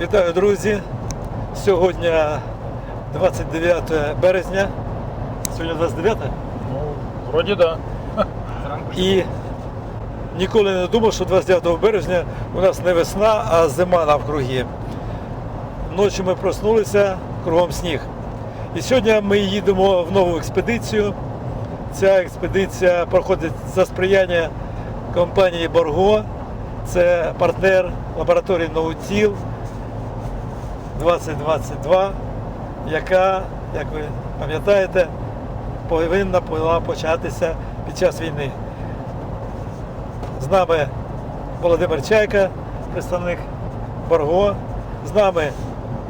Вітаю, друзі! Сьогодні 29 березня. Сьогодні 29 Ну, вроді да. і ніколи не думав, що 29 березня у нас не весна, а зима навкруги. Ночі ми проснулися, кругом сніг. І сьогодні ми їдемо в нову експедицію. Ця експедиція проходить за сприяння компанії Борго. Це партнер лабораторії Ноутіл 2022, яка, як ви пам'ятаєте, повинна була початися під час війни. З нами Володимир Чайка, представник Борго. З нами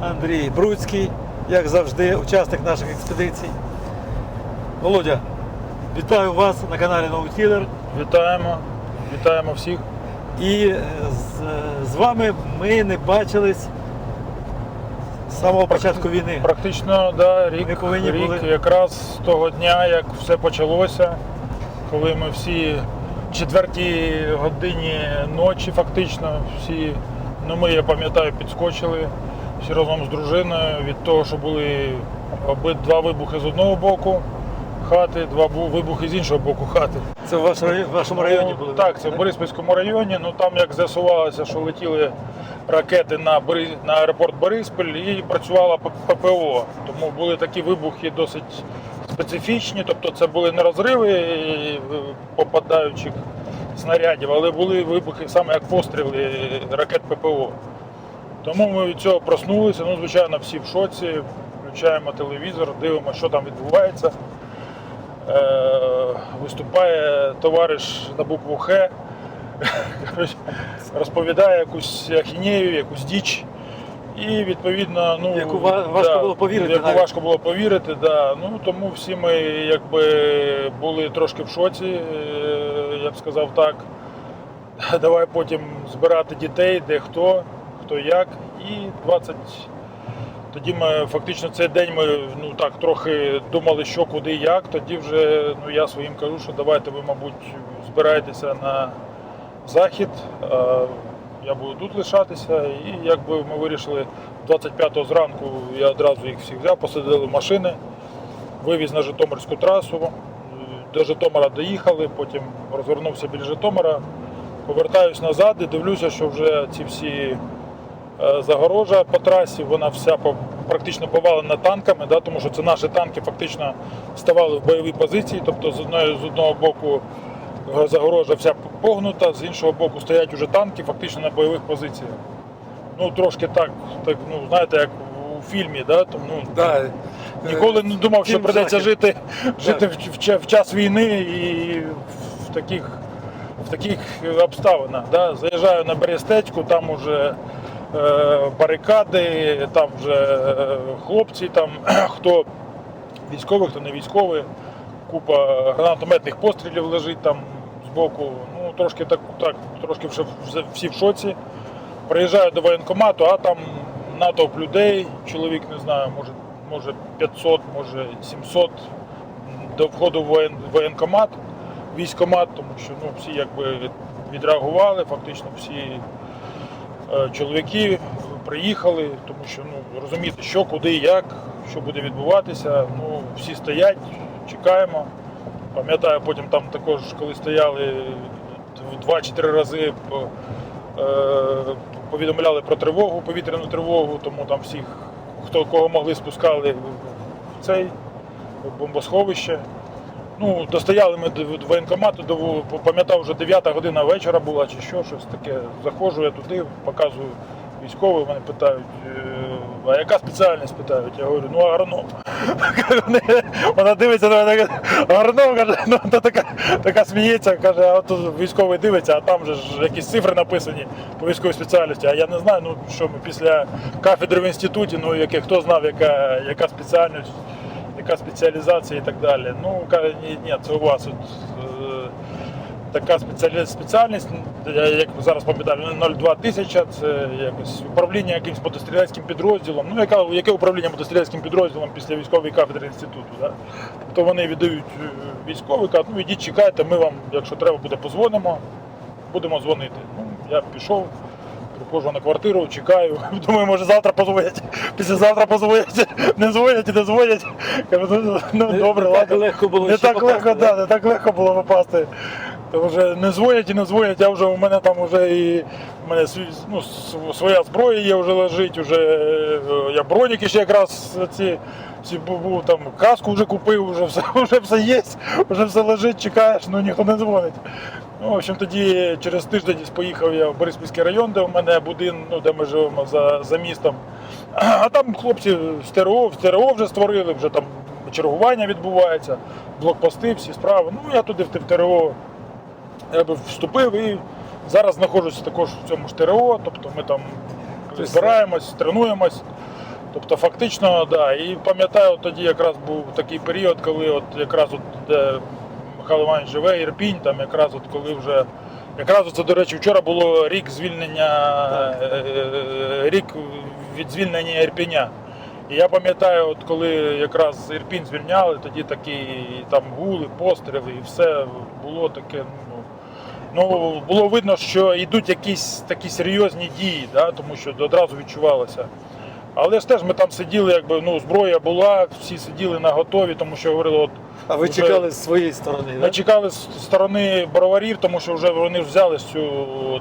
Андрій Бруцький, як завжди, учасник наших експедицій. Володя, вітаю вас на каналі Ноутілер. Вітаємо. Вітаємо всіх. І е, з, з вами ми не бачились з самого початку війни. Практично да, Ми рік, повинні рік були- якраз з того дня, як все почалося, коли ми всі в четвертій годині ночі, фактично, всі, ну ми, я пам'ятаю, підскочили всі разом з дружиною від того, що були оби- два вибухи з одного боку хати, два бу- вибухи з іншого боку хати. Це в вашому районі Ну, було? Так, це в Бориспільському районі. Ну там як з'ясувалося, що летіли ракети на Бори... на аеропорт Бориспіль і працювала ППО. Тому були такі вибухи досить специфічні. Тобто це були не розриви е, попадаючих снарядів, але були вибухи саме як постріли ракет ППО. Тому ми від цього проснулися. Ну, звичайно, всі в шоці. Включаємо телевізор, дивимося, що там відбувається. Е, виступає товариш на букву Х, розповідає якусь ахінею, якусь діч. І відповідно, ну Яку ва- важко було повірити Яку навіть. важко було повірити, да. Ну тому всі ми якби були трошки в шоці, е, я б сказав так. Давай потім збирати дітей, де хто, хто як. І 20 тоді ми фактично цей день ми ну так трохи думали, що куди, як. Тоді вже ну я своїм кажу, що давайте ви, мабуть, збираєтеся на захід. Я буду тут лишатися. І якби ми вирішили 25-го зранку, я одразу їх всіх взяв, посадили в машини, вивіз на Житомирську трасу. До Житомира доїхали, потім розвернувся біля Житомира, повертаюсь назад і дивлюся, що вже ці всі Е, загорожа по трасі, вона вся практично повалена танками, да, тому що це наші танки фактично ставали в бойові позиції, тобто з, одної, з одного боку е, загорожа вся погнута, з іншого боку стоять уже танки фактично на бойових позиціях. Ну, трошки так, так ну, знаєте, як у фільмі, да, тому, ну, Да. Ніколи не думав, що прийдеться жити, жити в, в, в час війни і в таких, в таких обставинах. Да? Заїжджаю на Берестечку, там уже е, барикади, там вже е, хлопці, там хто військовий, хто не військовий, купа гранатометних пострілів лежить там збоку. Ну, трошки так, так трошки вже всі в шоці. Приїжджаю до воєнкомату, а там натовп людей, чоловік не знаю, може, може 500, може 700 до входу в воєн, воєнкомат, військкомат, тому що ну, всі якби відреагували, фактично всі е, чоловіки приїхали, тому що ну, розуміти, що, куди, як, що буде відбуватися. Ну, всі стоять, чекаємо. Пам'ятаю, потім там також, коли стояли два чи три рази, е, повідомляли про тривогу, повітряну тривогу, тому там всіх, хто кого могли, спускали в цей в бомбосховище. Ну, достояли ми до воєнкомату, до, пам'ятав, вже 9 година вечора була чи що, щось таке. Заходжу я туди, показую військовий, мене питають, «Е, а яка спеціальність питають? Я говорю, ну агроном. Вона дивиться на мене, агроном, каже, ну то така, така сміється, каже, а от військовий дивиться, а там же ж якісь цифри написані по військовій спеціальності. А я не знаю, ну що ми після кафедри в інституті, ну яке хто знав, яка, яка спеціальність яка спеціалізація і так далі. Ну, каже, ні, ні, це у вас от, така спеціальність, як зараз пам'ятаю, 02 тисяча, це якось управління якимось мотострілецьким підрозділом. Ну, яка, яке управління мотострілецьким підрозділом після військової кафедри інституту. Да? То вони віддають е, військовий, кажуть, ну ідіть, чекайте, ми вам, якщо треба буде, позвонимо, будемо дзвонити. Ну, я пішов, заходжу на квартиру, чекаю. Думаю, може завтра позвонять. Післязавтра позвонять. Не дзвонять і не дзвонять. Кажу, ну, ну Не- добре, так ладно. легко було Не ще так попасти, легко, да? да, не так легко було попасти. Вже не дзвонять і не дзвонять, я вже у мене там вже і у мене ну, своя зброя є, вже лежить, вже е, я броніки ще якраз ці. Всі бу- був там каску вже купив, вже все, вже все є, вже все лежить, чекаєш, ну ніхто не дзвонить. Ну, в общем, тоді через тиждень поїхав я в Бориспільський район, де у мене будинок, ну, де ми живемо за, за містом. А там хлопці в ТРО, в ТРО вже створили, вже там чергування відбувається, блокпости, всі справи. Ну, я туди в Т- ТРО якби, вступив і зараз знаходжуся також в цьому ж ТРО, тобто ми там Тобто- збираємось, тренуємось. Тобто фактично, да. І пам'ятаю, тоді якраз був такий період, коли от якраз от де Михайло Іванович живе, Ірпінь, там якраз от коли вже. Якраз це, до речі, вчора було рік звільнення, е, е, рік від звільнення Ірпіня. І я пам'ятаю, от коли якраз Ірпінь звільняли, тоді такі там гули, постріли і все було таке. Ну, було видно, що йдуть якісь такі серйозні дії, да, тому що одразу відчувалося. Але ж теж ми там сиділи, якби ну зброя була, всі сиділи на готові, тому що говорили, от А ви Вже- чекали з своєї сторони, ми да? чекали з сторони броварів, тому що вже вони ж взяли цю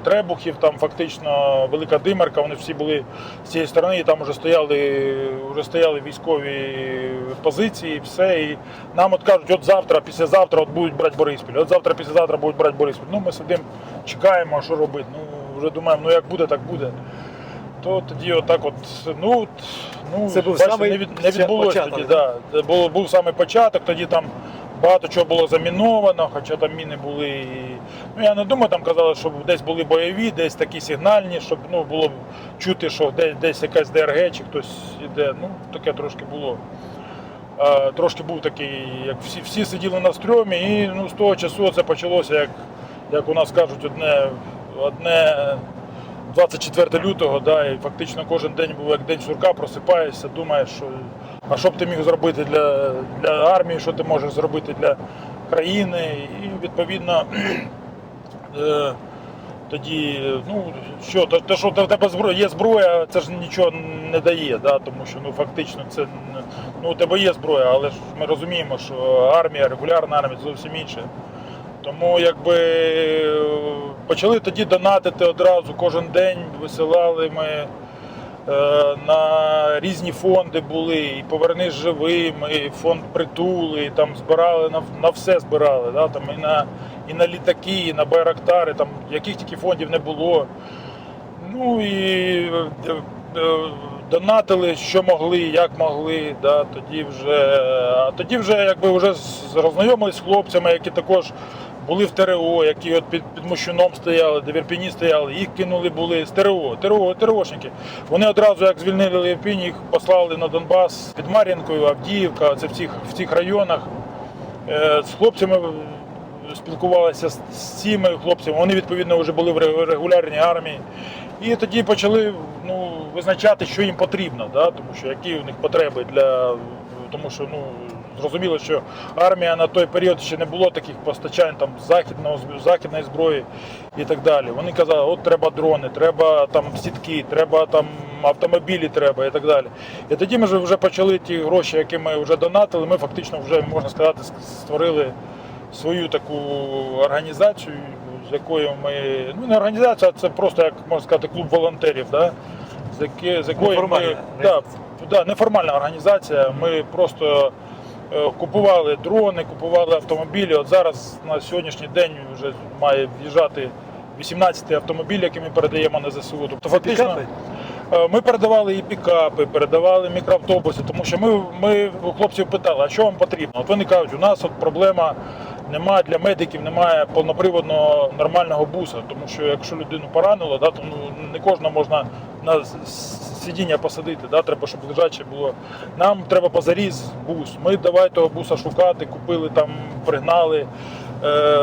требухів, там фактично велика димарка, вони всі були з цієї сторони, і там вже стояли, вже стояли військові позиції, все. І нам от кажуть, от завтра, післязавтра от будуть брати Бориспіль, от завтра, післязавтра будуть брати Бориспіль. Ну ми сидимо, чекаємо, що робити. Ну вже думаємо, ну як буде, так буде. То тоді отак от, ну, ну Це був бачите, самий не, від, не відбулося початок, тоді, да? Це був, був саме початок, тоді там багато чого було заміновано, хоча там міни були. І... Ну я не думаю, там казали, що десь були бойові, десь такі сигнальні, щоб ну, було чути, що десь, десь якась ДРГ чи хтось іде. Ну, таке трошки було. А, трошки був такий, як всі, всі сиділи на стрьомі, і ну, з того часу це почалося, як, як у нас кажуть, одне, одне 24 лютого, да, і фактично кожен день був як день сурка, просипаєшся, думаєш, що, а що б ти міг зробити для, для армії, що ти можеш зробити для країни. І відповідно е, тоді, ну що, те, що в тебе зброя, є зброя, це ж нічого не дає, да, тому що ну, фактично це ну, у тебе є зброя, але ж ми розуміємо, що армія, регулярна армія це зовсім інше. Тому якби почали тоді донатити одразу кожен день, висилали ми е, на різні фонди були, і повернись живим, і фонд притули, і там збирали на, на все збирали, да, там, і, на, і на літаки, і на байрактари, там яких тільки фондів не було. Ну і е, е, донатили, що могли, як могли. Да, тоді вже, а тоді вже якби вже з- з хлопцями, які також були в ТРО, які от під, під Мощуном стояли, де в Ірпіні стояли, їх кинули були з ТРО, ТРО, ТРОшники. Вони одразу, як звільнили Ірпінь, їх послали на Донбас під Мар'їнкою, Авдіївка, це в цих, в цих районах. Е, З хлопцями спілкувалися з цими хлопцями. Вони відповідно вже були в регулярній армії. І тоді почали ну, визначати, що їм потрібно, да? тому що які у них потреби для. Тому що ну, зрозуміло, що армія на той період ще не було таких постачань там, західного, західної зброї і так далі. Вони казали, от треба дрони, треба там сітки, треба там автомобілі треба і так далі. І тоді ми вже- вже почали ті гроші, які ми вже донатили, ми фактично вже, можна сказати, створили свою таку організацію, з якою ми. Ну, не організація, а це просто, як можна сказати, клуб волонтерів, да? з, яки, з якою ми. Да, да, неформальна організація. Ми просто купували дрони, купували автомобілі. От зараз на сьогоднішній день вже має в'їжджати 18 автомобілів, які ми передаємо на ЗСУ. Тобто фактично. Е, Ми передавали і пікапи, передавали мікроавтобуси, тому що ми, ми у хлопців питали, а що вам потрібно? От вони кажуть, у нас от проблема немає для медиків, немає повноприводного нормального буса, тому що якщо людину поранило, да, то ну, не кожного можна на сидіння посадити, да, треба, щоб лежаче було. Нам треба позаріз бус. Ми давай того буса шукати, купили там, пригнали, е,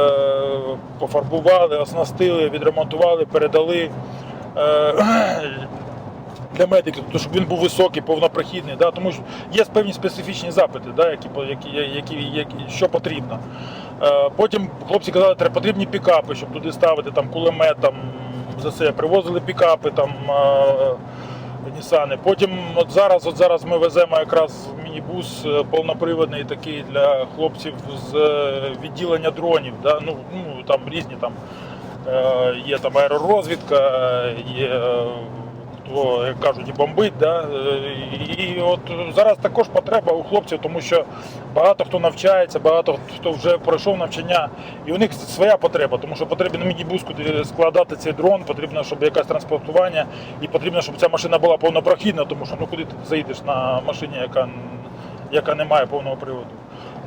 пофарбували, оснастили, відремонтували, передали. Е, для медиків, тому щоб він був високий, повнопрохідний, да, тому що є певні специфічні запити, да, які, які, які, які, що потрібно. Е, потім хлопці казали, треба потрібні пікапи, щоб туди ставити там, кулемет, там, за це привозили пікапи, там е, Нісани. Потім, от зараз, от зараз ми веземо якраз мінібус е, повноприводний такий для хлопців з відділення дронів. Да? Ну, ну, там різні там є там аеророзвідка, є хто, як кажуть, і бомбить. Да? І от зараз також потреба у хлопців, тому що багато хто навчається, багато хто вже пройшов навчання, і у них своя потреба, тому що потрібно на мінібус куди складати цей дрон, потрібно, щоб якесь транспортування, і потрібно, щоб ця машина була повнопрохідна, тому що ну куди ти заїдеш на машині, яка, яка не має повного приводу.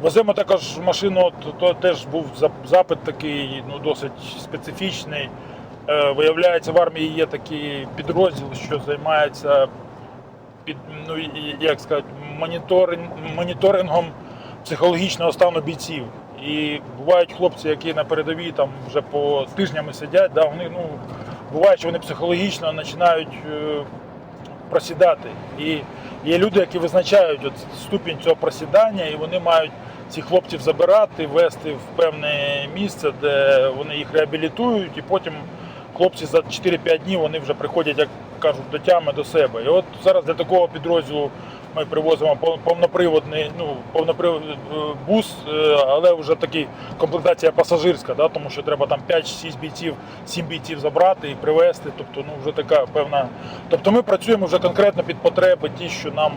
Веземо також машину, то теж був запит такий ну, досить специфічний. Е, Виявляється, в армії є такий підрозділ, що займається під, ну, як сказати, моніторинг, моніторингом психологічного стану бійців. І бувають хлопці, які на передовій там вже по тижнями сидять, да, вони, ну, буває, що вони психологічно починають е, просідати. І є люди, які визначають от ступінь цього просідання, і вони мають цих хлопців забирати, вести в певне місце, де вони їх реабілітують, і потім хлопці за 4-5 днів вони вже приходять, як кажуть, до тями до себе. І от зараз для такого підрозділу ми привозимо пов- повноприводний, ну, повноприводний е, бус, е, але вже такий комплектація пасажирська, да, тому що треба там 5-6 бійців, 7 бійців забрати і привезти. Тобто, ну вже така певна. Тобто ми працюємо вже конкретно під потреби, ті, що нам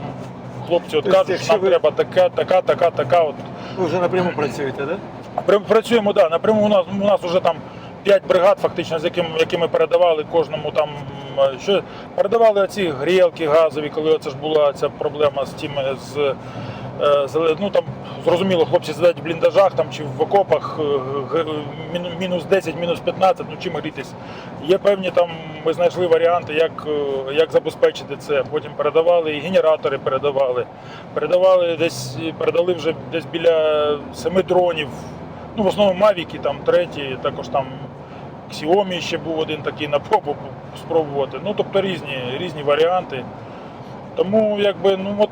хлопці от Тобто, кажуть, що нам ви- треба така, така, така, така. От. Ви вже напряму працюєте, так? При- Працюємо, да, напряму у нас у нас вже там 5 бригад, фактично, з яким, якими передавали кожному там. е, Що передавали ці грілки газові, коли це ж була ця проблема з тими з. е, з- Ну там зрозуміло, хлопці сидять в бліндажах там чи в окопах е, мінус 10, мінус 15, ну чим грітись. Є певні там, ми знайшли варіанти, як, як забезпечити це. Потім передавали і генератори передавали. Передавали десь, передали вже десь біля семи дронів. Ну, в основному Мавіки, там треті, також там Xiaomi ще був один такий на пробу спробувати. Ну, тобто різні, різні варіанти. Тому якби, ну от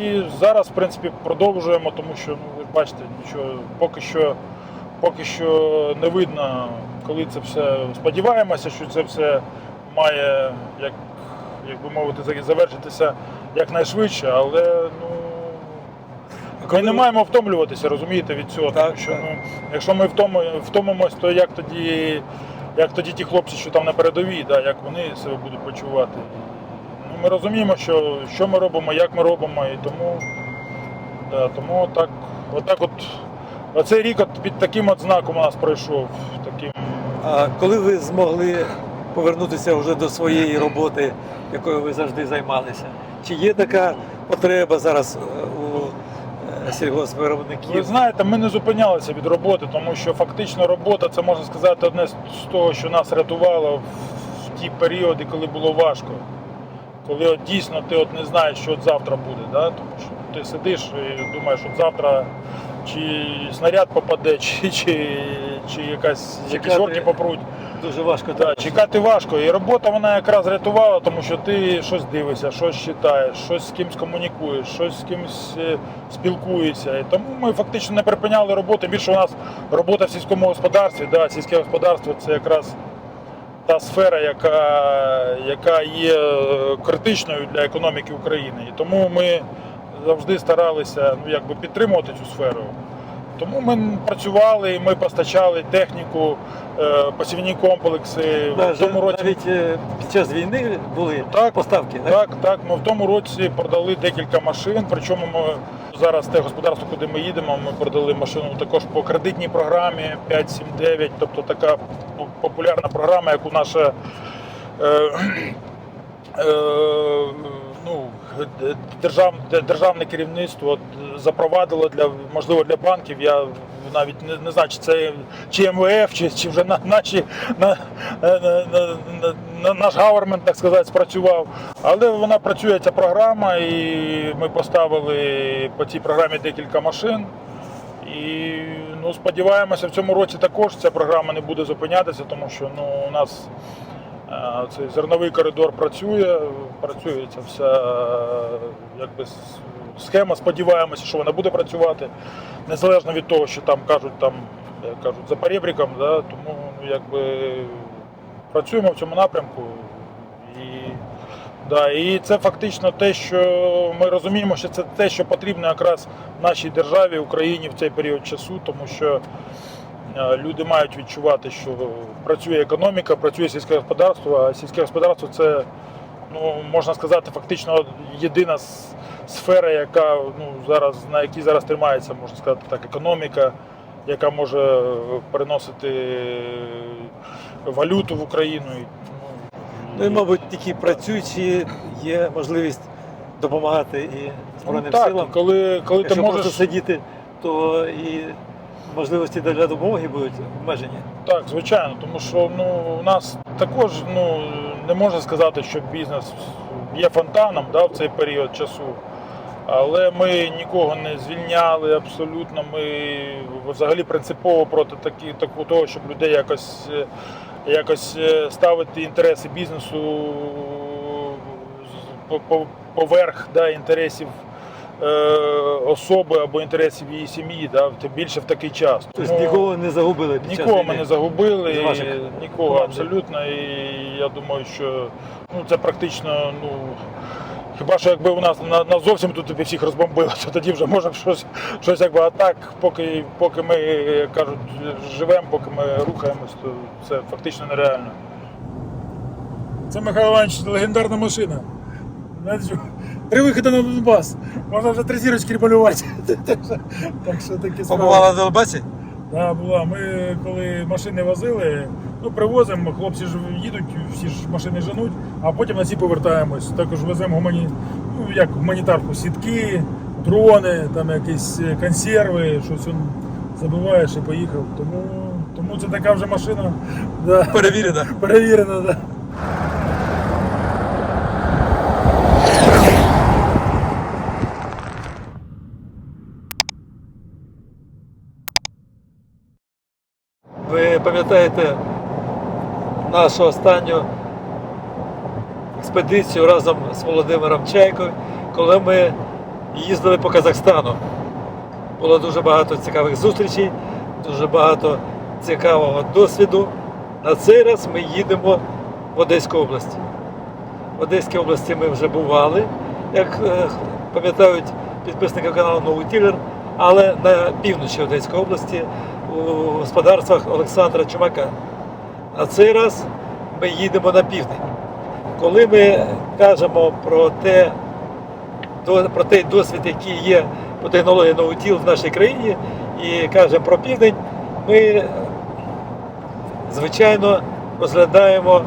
і зараз, в принципі, продовжуємо, тому що, ну, ви ж бачите, нічого, поки що, поки що не видно, коли це все. Сподіваємося, що це все має, як, як би мовити, завершитися якнайшвидше, але ну. Ми не маємо втомлюватися, розумієте, від цього. Так, тому що так. ну, якщо ми втомимось, то як тоді, як тоді ті хлопці, що там на передовій, да, як вони себе будуть почувати. Ну, ми розуміємо, що, що ми робимо, як ми робимо, і тому, да, тому так, отак от, оцей рік от під таким от знаком у нас пройшов. Таким, А коли ви змогли повернутися вже до своєї роботи, якою ви завжди займалися? Чи є така потреба зараз е, у е, ви знаєте, ми не зупинялися від роботи, тому що фактично робота це можна сказати одне з того, що нас рятувало в, ті періоди, коли було важко. Коли от дійсно ти от не знаєш, що от завтра буде. Да? Тому що ти сидиш і думаєш, от завтра чи снаряд попаде, чи, чи, чи якась, якісь орки попруть. Дуже важко Да, чекати важко. І робота вона якраз рятувала, тому що ти щось дивишся, щось читаєш, щось з кимось комунікуєш, щось з кимось е, спілкуєшся. І тому ми фактично не припиняли роботи. Більше у нас робота в сільському господарстві. Да, сільське господарство це якраз та сфера, яка, яка є е, критичною для економіки України. І тому ми завжди старалися ну, якби підтримувати цю сферу. Тому ми працювали, і ми постачали техніку, е, посівні комплекси. Да, в тому році навіть е, під час війни були Так, поставки. Так? так, так. Ми в тому році продали декілька машин. Причому ми зараз те господарство, куди ми їдемо, ми продали машину також по кредитній програмі 579, тобто така популярна програма, яку наше е, е, ну, держав, державне керівництво запровадило для можливо для банків. Я навіть не, не знаю, чи це чи МВФ, чи, чи вже на, наші на, на, на, на, на, наш гавермент, так сказати, спрацював. Але вона працює ця програма, і ми поставили по цій програмі декілька машин. І ну, сподіваємося, в цьому році також ця програма не буде зупинятися, тому що ну, у нас цей зерновий коридор працює, працює ця вся якби, схема. Сподіваємося, що вона буде працювати, незалежно від того, що там кажуть, там, як кажуть, за перебріком, да, тому ну, якби, працюємо в цьому напрямку. І, да, і це фактично те, що ми розуміємо, що це те, що потрібно якраз нашій державі, Україні в цей період часу, тому що люди мають відчувати, що працює економіка, працює сільське господарство, а сільське господарство це, ну, можна сказати, фактично єдина сфера, яка ну, зараз, на якій зараз тримається, можна сказати так, економіка, яка може приносити валюту в Україну. І, Ну і, мабуть, тільки працюючи є можливість допомагати і ну, Збройним так, силам. коли, коли ти можеш сидіти, то і можливості для допомоги будуть обмежені. Так, звичайно, тому що ну, у нас також ну, не можна сказати, що бізнес є фонтаном да, в цей період часу. Але ми нікого не звільняли абсолютно. Ми взагалі принципово проти такі, такого того, щоб людей якось, якось е, ставити інтереси бізнесу по- по- поверх да, інтересів особи або інтересів її сім'ї, да, тим більше в такий час. Тобто Тому- нікого не загубили під час Нікого ми війни. не загубили, З ваших і нікого команди. абсолютно. І я думаю, що ну, це практично, ну. Хіба що якби у нас на, на зовсім тут всіх розбомбили, то тоді вже може щось, щось якби а так, поки, поки ми як кажуть, живемо, поки ми рухаємось, то це фактично нереально. Це Михайло Іванович, легендарна машина. Знаєте, що? Три виходи на Донбас. Можна вже три зірочки малювати. Так що, так такі справи. Побувала на Донбасі? Да, була. Ми коли машини возили, ну привозимо, хлопці ж їдуть, всі ж машини женуть, а потім на ці повертаємось. Також веземо гумані... ну, як гуманітарку, сітки, дрони, там якісь е, консерви, щось он забиваєш і поїхав. Тому, тому це така вже машина да, Перевірена. перевірена. Да. Ви пам'ятаєте нашу останню експедицію разом з Володимиром Чайкою, коли ми їздили по Казахстану. Було дуже багато цікавих зустрічей, дуже багато цікавого досвіду. На цей раз ми їдемо в Одеську область. В Одеській області ми вже бували, як е, пам'ятають підписники каналу Новий Тілер, але на півночі Одеської області у господарствах Олександра Чумака. На цей раз ми їдемо на південь. Коли ми кажемо про, те, про той досвід, який є по технології Новотіл в нашій країні, і кажемо про південь, ми звичайно розглядаємо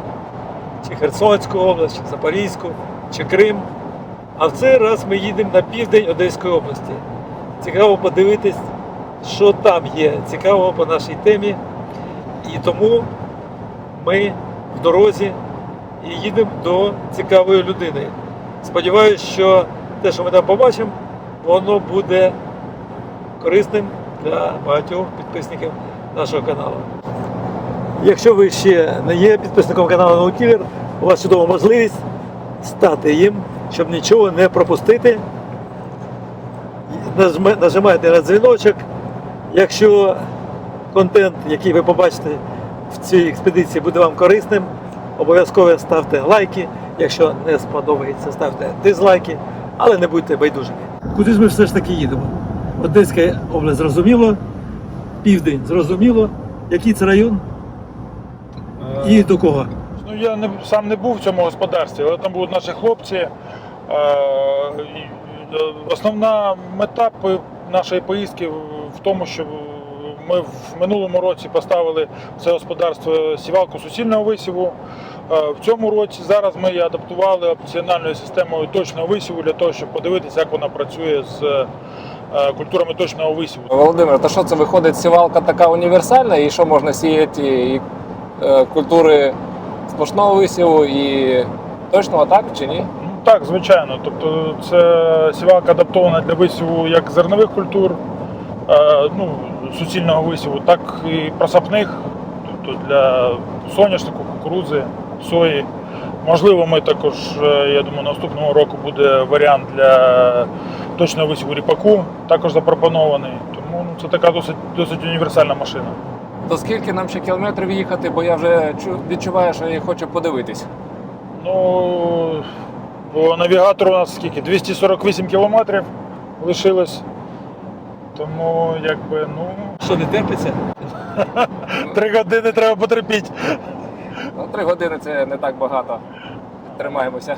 чи Херсонську область, чи Запорізьку, чи Крим. А в цей раз ми їдемо на південь Одеської області. Цікаво подивитись, що там є цікавого по нашій темі. І тому ми в дорозі і їдемо до цікавої людини. Сподіваюсь, що те, що ми там побачимо, воно буде корисним для багатьох підписників нашого каналу. Якщо ви ще не є підписником каналу Наутілер, у вас чудова можливість стати їм, щоб нічого не пропустити. Нажимайте на дзвіночок. Якщо контент, який ви побачите в цій експедиції, буде вам корисним, обов'язково ставте лайки. Якщо не сподобається, ставте дизлайки, але не будьте байдужими. Куди ж ми все ж таки їдемо? Одеська область зрозуміло, південь зрозуміло. Який це район? І до кого? Ну, я не, сам не був в цьому господарстві, але там будуть наші хлопці. Е, е, Основна мета по- нашої поїздки в тому, що ми в минулому році поставили це господарство сівалку суцільного висіву. Е, В цьому році зараз ми її адаптували опціональною системою точного висіву для того, щоб подивитися, як вона працює з е, культурами точного висіву. Володимир, то що це виходить сівалка така універсальна, і що можна сіяти і е, культури сплошного висіву і точного, так чи ні? Ну, Так, звичайно. Тобто це сівалка адаптована для висіву як зернових культур, ну, суцільного висіву, так і просапних, тобто для соняшнику, кукурудзи, сої. Можливо, ми також, е, я думаю, наступного року буде варіант для точного висіву ріпаку, також запропонований. Тому ну, це така досить, досить універсальна машина. То скільки нам ще кілометрів їхати, бо я вже відчуваю, що я хочу подивитись. Ну, по навігатору у нас скільки? 248 кілометрів лишилось. Тому якби, ну, Що не терпиться? три години треба потерпіти. Ну, три години це не так багато. Тримаємося.